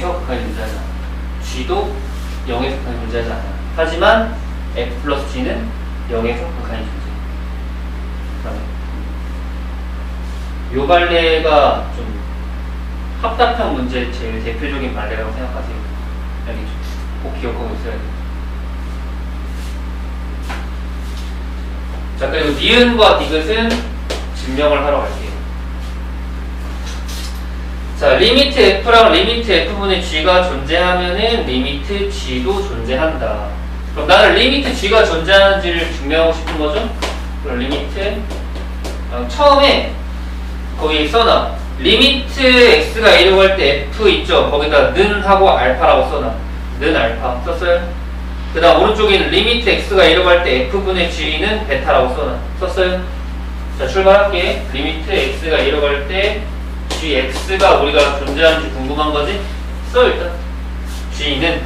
0에서 극한이 존재하지 않아. G도 0에서 극한이 존재하지 않아. 하지만 F 플러스 G는 0에서 극한이 존재해. 그다음에 요 발레가 좀 합답형 문제 제일 대표적인 발레라고 생각하세요. 알겠죠? 꼭 기억하고 있어야 돼요. 자, 그리고 니은과 디귿은 증명을 하러 갈게요. 자, 리미트 F랑 리미트 F분의 G가 존재하면은 리미트 G도 존재한다. 그럼 나는 리미트 G가 존재하는지를 증명하고 싶은 거죠? 그럼 리미트 어, 처음에 거기 써놔. 리미트 x가 1이라고 할 때 f 있죠? 거기다 는 하고 알파라고 써놔. 는 알파 썼어요? 그 다음 오른쪽에는 리미트 x가 1이라고 할 때 f분의 g는 베타라고 써놔. 썼어요? 자 출발할게. 리미트 x가 1이라고 할 때 gx가 우리가 존재하는지 궁금한 거지? 써 일단. g는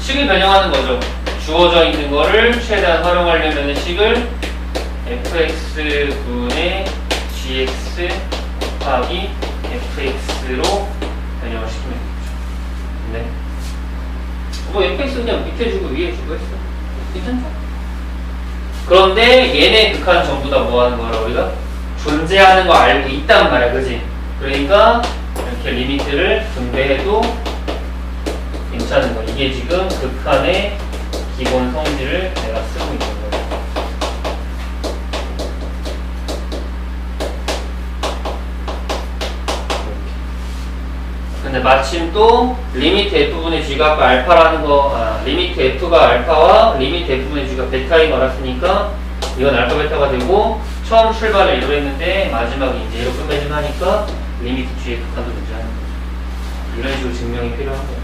식을 변형하는 거죠. 주어져 있는 거를 최대한 활용하려면 식을 fx분의 gx 곱하기 fx로 변형을 시키면 되겠죠. 네. 뭐 fx 그냥 밑에 주고 위에 주고 했어. 괜찮죠? 그런데 얘네 극한은 전부 다 뭐 하는 거라 우리가? 존재하는 거 알고 있단 말이야, 그지? 그러니까 이렇게 리미트를 분배해도 괜찮은 거. 이게 지금 극한의 기본 성질을 내가 쓰고 있는 거야. 근데 마침 또 리미트 f분의 g가 아까 알파라는 거, 아, 리미트 f가 알파와 리미트 f분의 g가 베타인 걸 알았으니까 이건 알파 베타가 되고 처음 출발을 이로 했는데 마지막에 이제 얘로 끝맺음 하니까 리미트 g의 극한도 존재하는 거죠. 이런 식으로 증명이 필요한 거예요.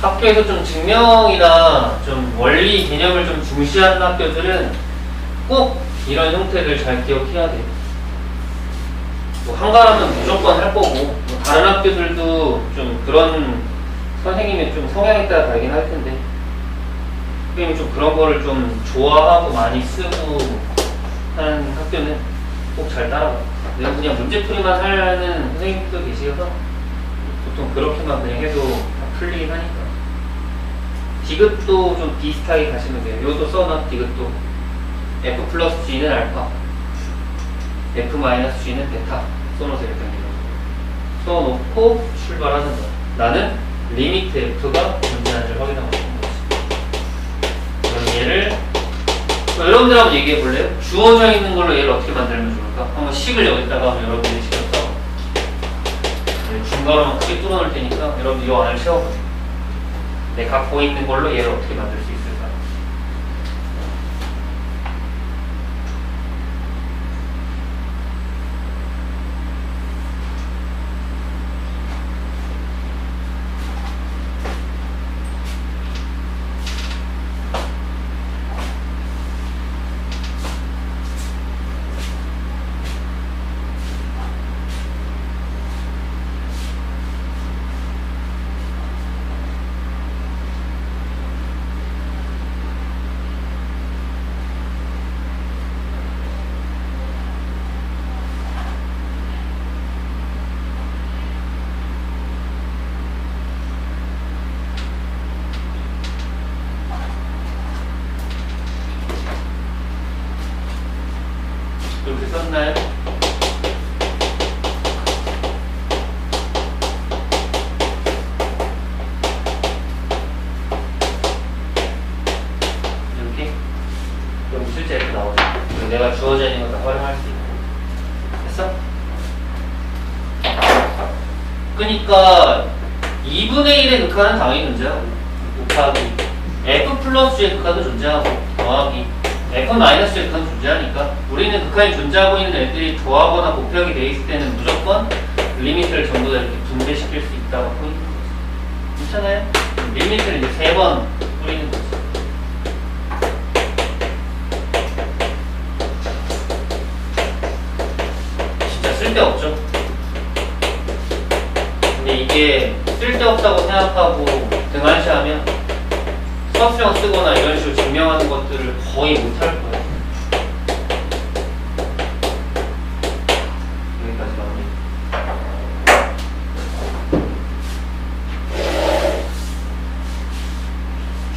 학교에서 좀 증명이나 좀 원리 개념을 좀 중시하는 학교들은 꼭 이런 형태를 잘 기억해야 돼요. 뭐 한가라면 무조건 할 거고 뭐 다른 학교들도 좀 그런 선생님의 좀 성향에 따라 다르긴 할 텐데 선생님이 좀 그런 거를 좀 좋아하고 많이 쓰고 하는 학교는 꼭 잘 따라가. 내가 그냥 문제풀이만 하는 선생님도 계시어서 보통 그렇게만 그냥 해도 다 풀리긴 하니까. 디귿도 좀 비슷하게 가시면 돼요. 요도 써놔, 디귿도. F 플러스 G는 알파. F 마이너스 G는 베타. 써놓으세요, 일단. 써놓고 출발하는 거야. 나는 리미트 F가 존재하는지를 확인하고 싶은 거지. 그럼 얘를 뭐 여러분들 한번 얘기해 볼래요? 주어져 있는 걸로 얘를 어떻게 만들면? 한번 식을 여기다가 시켰어. 네, 중괄호만 크게 뚫어놓을 테니까 여러분 이 안을 채워보세요. 내 갖고 있는 걸로 얘를 어떻게 만들 수 있을까? 이렇게 썼나요? 이렇게? 그럼 실제 이렇게 나오죠. 그리고 내가 주어져 있는 거 다 활용할 수 있고. 됐어? 그니까 2분의 1의 극한은 당연히 존재하고 곱하기 f 플러스 의 극한도 존재하고 더하기 f 마이너스 의 극한도 존재하니까 우리는 극한이 존재하고 있는 애들이 더하거나 곱하기 돼 있을 때는 무조건 리미트를 전부 다 이렇게 분배시킬 수 있다고 보이는 거지 괜찮아요? 리미트를 이제 세 번 뿌리는 거지 진짜 쓸데없죠? 근데 이게 쓸데없다고 생각하고 등한시하면 수학수령 쓰거나 이런 식으로 증명하는 것들을 거의 못할 거예요. 여기까지 마무리.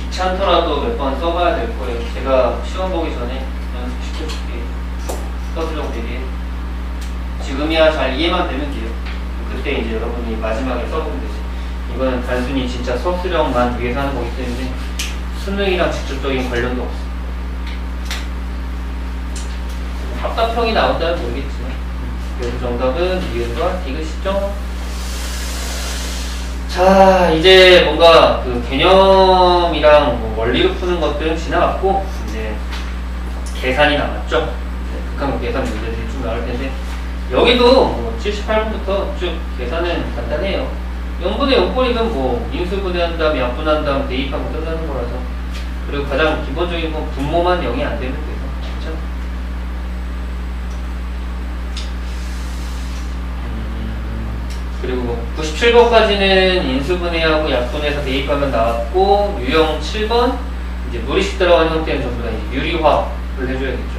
귀찮더라도 몇 번 써봐야 될 거예요. 제가 시험 보기 전에 연습시켜줄게요. 수학수령 되게. 지금이야 잘 이해만 되면 돼요. 그때 이제 여러분이 마지막에 써보면 되죠. 이거는 단순히 진짜 수업 수령만 위해서 하는 거기 때문에 수능이랑 직접적인 관련도 없어. 답답형이 나온다면 모르겠지만 그래서 정답은 니은과 디귿이죠. 자 이제 뭔가 그 개념이랑 뭐 원리로 푸는 것들은 지나갔고 이제 계산이 남았죠. 네, 극한 계산 문제들이 쭉 나올 텐데 여기도 뭐 78분부터 쭉 계산은 간단해요. 0분의 0꼴이면 뭐 인수분해한 다음 약분한 다음 대입하고 끝나는 거라서 그리고 가장 기본적인 건 분모만 0이 안 되면 돼서 그렇죠? 음, 그리고 97번까지는 인수분해하고 약분해서 대입하면 나왔고 유형 7번 이제 무리식 들어간 형태는 전부 다 유리화를 해줘야겠죠.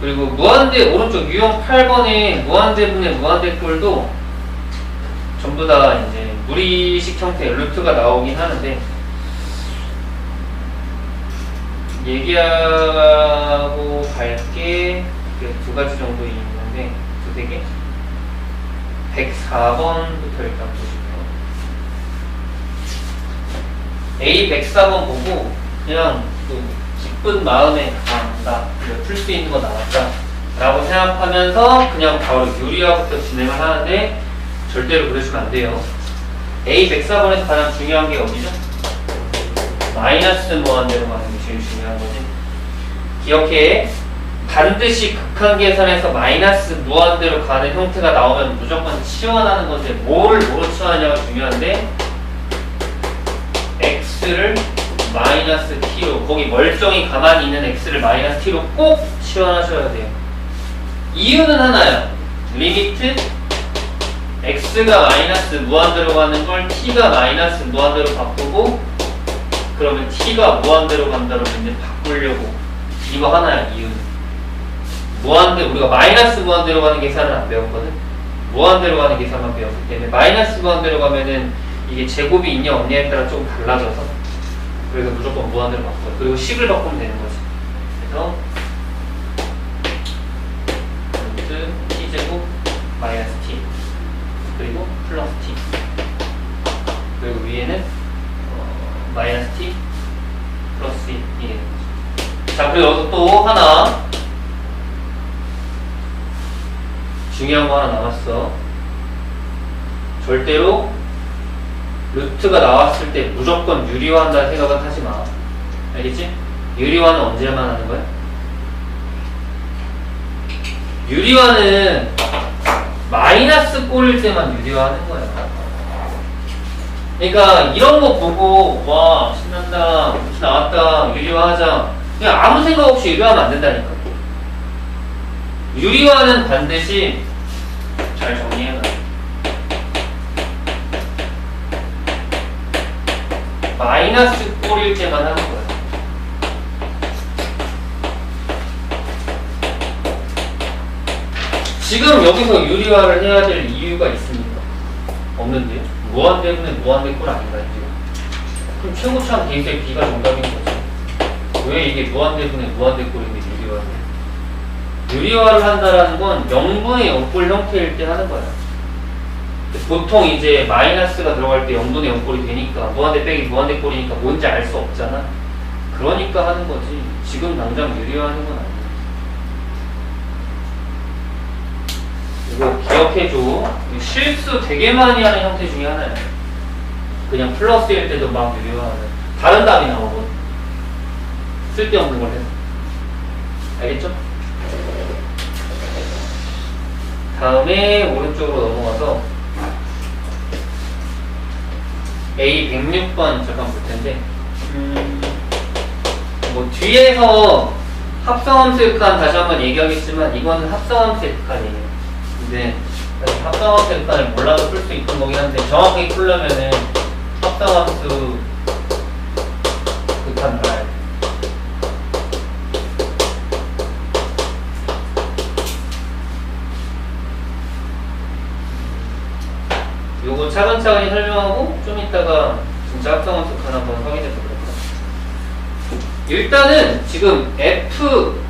그리고 무한대 오른쪽 유형 8번에 무한대분의 무한대꼴도 전부 다 이제 무리식 형태 루트가 나오긴 하는데 얘기하고 갈게 두 가지 정도 있는데 두세 개. 104번부터 일단 보실게요. A 104번 보고 그냥 그 기쁜 마음에 아 나풀수 있는 거 나왔다 라고 생각하면서 그냥 바로 유리화부터 진행을 하는데 절대로 그러시면 안 돼요. A 104번에서 가장 중요한 게 어디죠? 마이너스 무한대로 가는 게 제일 중요한 거지. 기억해. 반드시 극한 계산에서 마이너스 무한대로 가는 형태가 나오면 무조건 치환하는 건데 뭘 뭐로 치환하냐가 중요한데 x를 마이너스 t로 거기 멀쩡히 가만히 있는 x를 마이너스 t로 꼭 치환하셔야 돼요. 이유는 하나야. 리미트 x가 마이너스 무한대로 가는 걸 t가 마이너스 무한대로 바꾸고 그러면 t가 무한대로 간다고 이제 바꾸려고 이거 하나야 이유. 무한대 우리가 마이너스 무한대로 가는 계산은 안 배웠거든. 무한대로 가는 계산만 배웠기 때문에 마이너스 무한대로 가면은 이게 제곱이 있냐 없냐에 따라 조금 달라져서 그래서 무조건 무한대로 바꿔요. 그리고 식을 바꾸면 되는 거지. 그래서 루트 t 제곱 마이너스 t 그리고 플러스 t 그리고 위에는 어, 마이너스 t 플러스 2 이게 되는 거죠. 자 그리고 여기서 또 하나 중요한 거 하나 남았어. 절대로 루트가 나왔을 때 무조건 유리화한다는 생각은 하지 마. 알겠지? 유리화는 언제만 하는 거야? 유리화는 마이너스 꼴일 때만 유리화 하는 거야. 그러니까 이런 거 보고 와 신난다 나왔다 유리화 하자 그냥 아무 생각 없이 유리화하면 안 된다니까. 유리화는 반드시 잘 정리해놔. 마이너스 꼴일 때만 하는 거야. 지금 여기서 유리화를 해야 될 이유가 있습니까? 없는데요? 무한 때문에 무한대 꼴 아닌가요? 그럼 최고차는 대입의 B가 정답인 거죠. 왜 이게 무한대 분의 무한대 꼴인데 유리화를 해? 유리화를 한다라는 건 0분의 0꼴 형태일 때 하는 거야. 보통 이제 마이너스가 들어갈 때 0분의 0꼴이 되니까 무한대 빼기 무한대 꼴이니까 뭔지 알 수 없잖아. 그러니까 하는 거지. 지금 당장 유리화하는 건 아니야. 이거 기억해줘. 실수 되게 많이 하는 형태 중에 하나야. 그냥 플러스일 때도 막 유리화하는. 다른 답이 나오거든. 쓸데없는 걸 해서. 알겠죠? 다음에 오른쪽으로 넘어가서 A 106번 잠깐 볼 텐데 음, 뭐 뒤에서 합성함수의 극한 다시 한번 얘기하겠지만 이거는 합성함수의 극한이에요. 근데 극한을 몰라도 풀 수 있는 거긴 한데 정확하게 풀려면은 합성함수 차근차근히 설명하고 좀 이따가 진짜 합성함수 하나 한번 확인해서 그럴까. 일단은 지금 F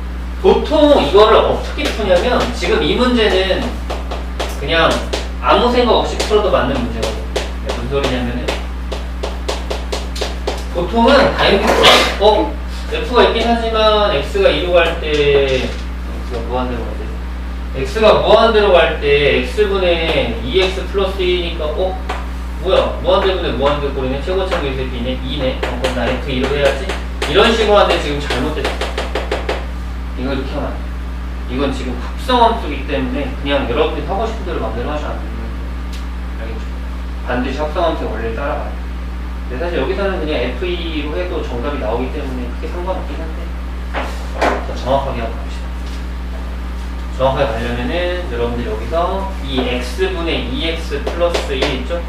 보통 이거를 어떻게 푸냐면 지금 이 문제는 그냥 아무 생각 없이 풀어도 맞는 문제거든요. 네, 무슨 소리냐면은 보통은 풀어. 어? F가 있긴 하지만 X가 2로 갈 때 X가 때. X가 무한대로 갈 때 X분의 2X 플러스 1이니까 어? 뭐야? 무한대분의 무한대 꼴이네. 최고차 계수의 B네. 2네. 어, 그럼 나 F2로 해야지. 이런 식으로 하는데 지금 잘못됐어 이거 이렇게 하면 안 돼. 이건 지금 합성함수이기 때문에 그냥 여러분들이 하고 싶은 대로 마음대로 하시면 안 됩니다. 알겠죠? 반드시 합성함수의 원리를 따라가야 돼. 근데 사실 여기서는 그냥 F2로 해도 정답이 나오기 때문에 크게 상관없긴 한데 더 정확하게 한번 갑시다 정확하게 가려면은 여러분들 여기서 이 x분의 2x 플러스 1 있죠?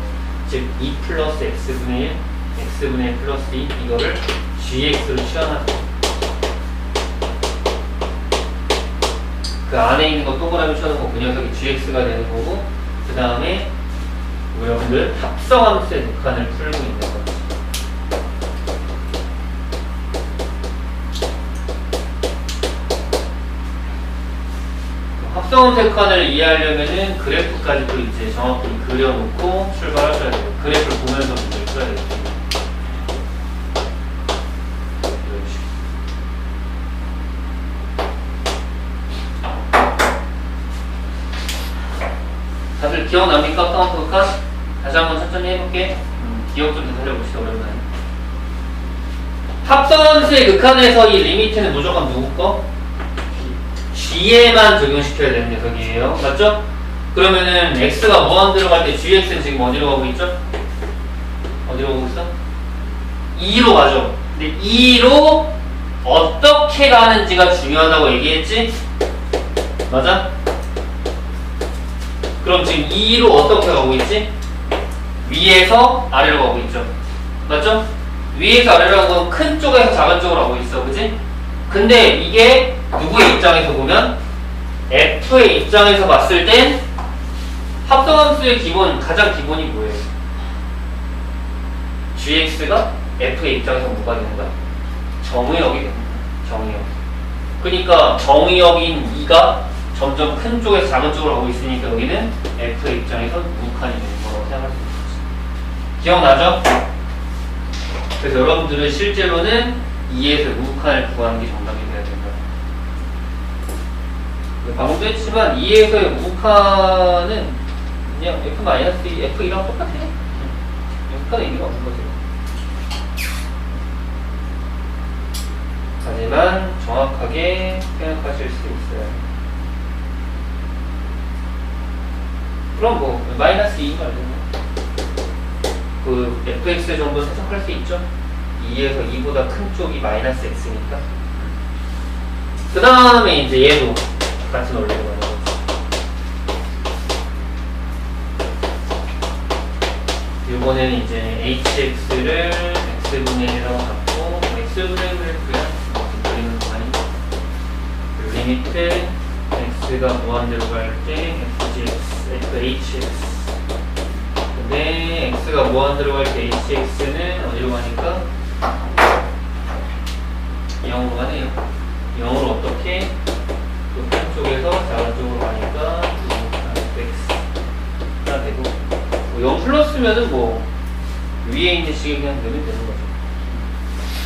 즉 2 플러스 x분의 1, x분의 1 플러스 2 이거를 gx로 치환하죠. 그 안에 있는 거 동그라미 쳐놓고 그 녀석이 gx가 되는 거고 그 다음에 여러분들 합성함수의 극한을 풀고 있는 거죠. 합성함수의 극한을 이해하려면은 그래프까지 또 이제 정확히 그려놓고 출발하셔야 돼요. 그래프를 보면서 문제를 풀어야 식으로. 다들 기억납니까? 극한? 다시 한번 천천히 해볼게. 음, 기억 좀 되살려봅시다, 오랜만에. 합성함수의 극한에서 이 리미트는 무조건 누구 거? G에만 적용시켜야 되는 녀석이에요. 맞죠? 그러면은 x가 무한 들어갈 때 gx는 지금 어디로 가고 있죠? 어디로 가고 있어? 2로 가죠. 근데 2로 어떻게 가는지가 중요하다고 얘기했지? 맞아? 그럼 지금 2로 어떻게 가고 있지? 위에서 아래로 가고 있죠. 맞죠? 위에서 아래로 가고 큰 쪽에서 작은 쪽으로 가고 있어. 그지? 근데 이게 누구의 입장에서 보면 F의 입장에서 봤을 땐 합성함수의 기본 가장 기본이 뭐예요? gx가 F의 입장에서 뭐가 되는 거야? 정의역이 됩니다. 정의역. 그러니까 정의역인 2가 점점 큰 쪽에서 작은 쪽으로 가고 있으니까 여기는 F의 입장에서 무칸이 되는 거라고 생각할 수 있습니다. 기억나죠? 그래서 여러분들은 실제로는 2에서 무칸을 구하는 게 정답이 돼야 된다. 방금도 했지만 2에서의 무칸은 그냥 F-2, F2랑 똑같아. 여기까지 의미가 없는 거죠. 하지만 정확하게 생각하실 수 있어요. 그럼 뭐 마이너스 2인 거 알겠네. 그 fx 정도 해석할 수 있죠? 2에서 2보다 큰 쪽이 마이너스 x니까. 그 다음에 이제 얘도 원리로 가는 거죠. 이번에는 이제 hx를 x분의 1이라고 갖고 x분의 1을 그냥 그리는 거 아니고 리미트 x가 무한대로 갈 때 fgx, fhx 근데 x가 무한대로 갈 때 hx는 어디로 가니까? 0으로 가네요. 0으로 어떻게 쪽에서 작은 쪽으로 가니까 fx가 되고 뭐0 플러스면은 뭐 위에 있는 식이 그냥 넣으면 되는 거죠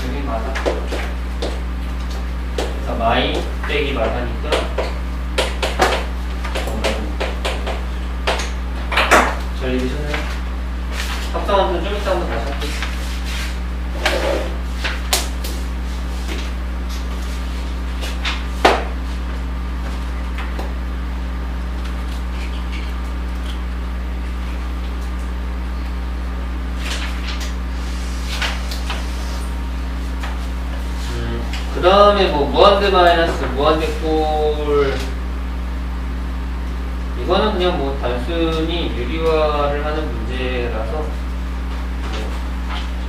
여기 맞아 그래서 마이 빼기 정답입니다 잘 읽으셨나요? 합성함수는 좀 이따 한번 다시 할게요 그 다음에 뭐 무한대 마이너스 무한대 꼴 이거는 그냥 뭐 단순히 유리화를 하는 문제라서 뭐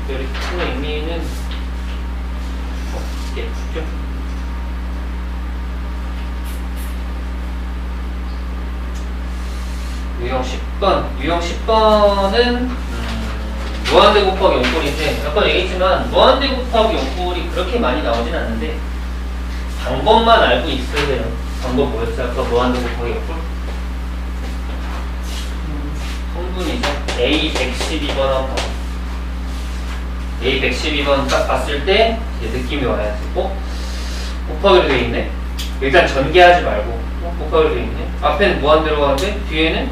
특별히 큰 의미는 없겠죠. 유형 10번 10번 유형 10번은 음, 무한대 곱하기 용꼴인데 아까 얘기했지만 무한대 곱하기 용꼴이 그렇게 많이 나오진 않는데 방법만 알고 있어야 돼요. 방법 뭐였죠? 아까 무한대 곱하기 용꼴 성분이죠? A 112번 한번. A 112번 딱 봤을 때 이제 느낌이 와야지. 어? 곱하기로 돼 있네. 일단 전개하지 말고. 어? 곱하기로 돼 있네. 앞에는 무한대로 가는데 뒤에는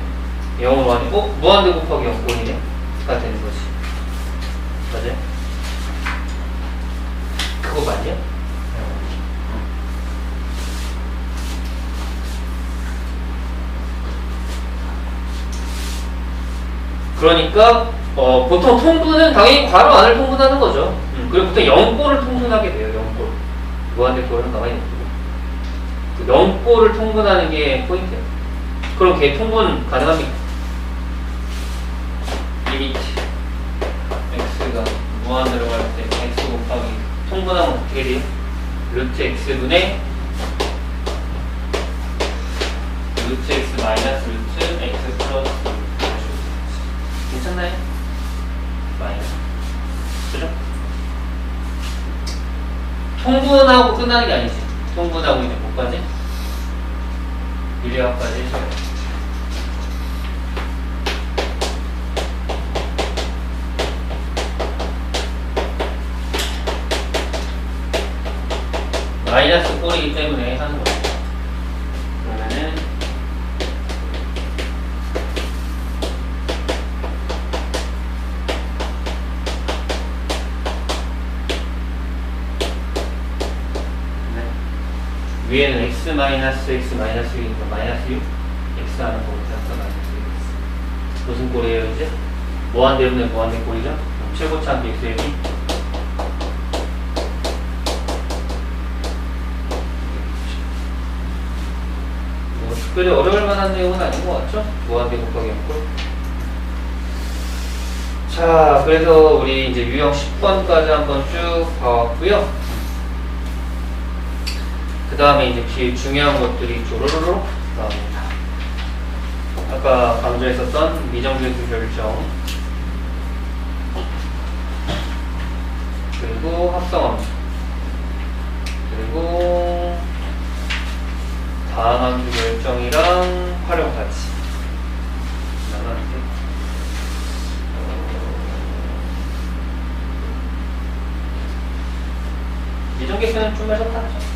0으로 가네. 어? 무한대 곱하기 0꼴이네. 가 되는 거지. 맞아요? 그거 맞냐? 그러니까 어, 보통 통분은 당연히 괄호 안을 통분하는 거죠. 음, 그리고 보통 0꼴을 통분하게 돼요. 0꼴. 무한대꼴은 가만히 놔두고. 그 0꼴을 통분하는 게 포인트예요. 그럼 걔 통분 가능합니까? 리미트 x가 무한대로 갈 때 x 곱하기 통분하면 어떻게 돼요? 루트 x분의 루트 x 마이너스 루트 x 플러스 괜찮나요? 마이너스 그죠? 통분하고 끝나는 게 아니지 통분하고 이제 뭐까지? 해줘요 마이너스 꼴이기 때문에 하는 거예 위에는 x 마이너스 x 마이너스 6이니까 마이너스 6 x 하는 해서 마이너스 6 무슨 꼴이에요 이제? 무한대 없는 무한대 꼴이죠? 그럼 최고차 x 의 b 뭐 특별히 어려울 만한 내용은 아닌 것 같죠? 무한대 곱하기 0꼴 자 그래서 우리 이제 유형 10번까지 한번 쭉 봐왔고요 그 다음에 이제 뒤에 중요한 것들이 쪼로로로 나옵니다. 아까 강조했었던 미정규수 결정 그리고 합성함수 그리고 다항함수 결정이랑 활용까지 나가는데 어, 미정규수는 좀 하셨다 하죠.